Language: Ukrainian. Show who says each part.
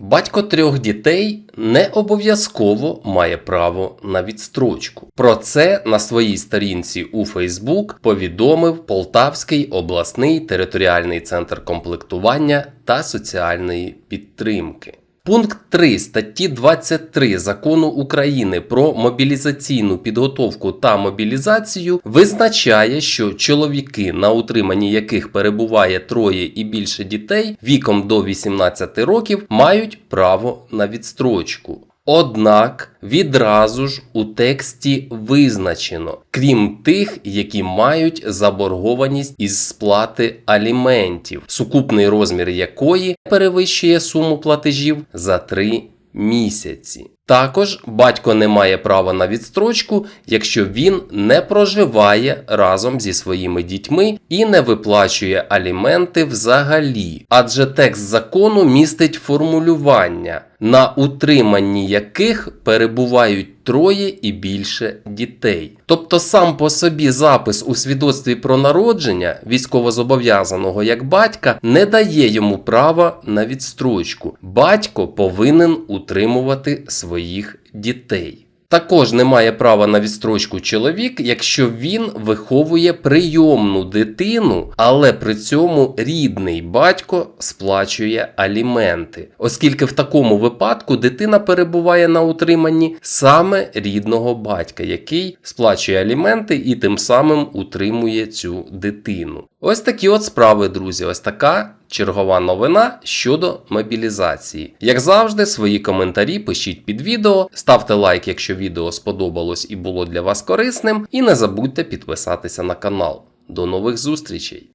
Speaker 1: Батько трьох дітей не обов'язково має право на відстрочку. Про це на своїй сторінці у Фейсбук повідомив Полтавський обласний територіальний центр комплектування та соціальної підтримки. Пункт 3 статті 23 закону України про мобілізаційну підготовку та мобілізацію визначає, що чоловіки, на утриманні яких перебуває троє і більше дітей віком до 18 років, мають право на відстрочку. Однак відразу ж у тексті визначено, крім тих, які мають заборгованість із сплати аліментів, сукупний розмір якої перевищує суму платежів за 3 місяці. Також батько не має права на відстрочку, якщо він не проживає разом зі своїми дітьми і не виплачує аліменти взагалі, адже текст закону містить формулювання, на утриманні яких перебувають троє і більше дітей. Тобто сам по собі запис у свідоцтві про народження військовозобов'язаного як батька не дає йому права на відстрочку. Батько повинен утримувати своїх дітей. Також не має права на відстрочку чоловік, якщо він виховує прийомну дитину, але при цьому рідний батько сплачує аліменти, оскільки в такому випадку дитина перебуває на утриманні саме рідного батька, який сплачує аліменти і тим самим утримує цю дитину. Ось такі от справи, друзі. Ось така чергова новина щодо мобілізації. Як завжди, свої коментарі пишіть під відео, ставте лайк, якщо відео сподобалось і було для вас корисним, і не забудьте підписатися на канал. До нових зустрічей!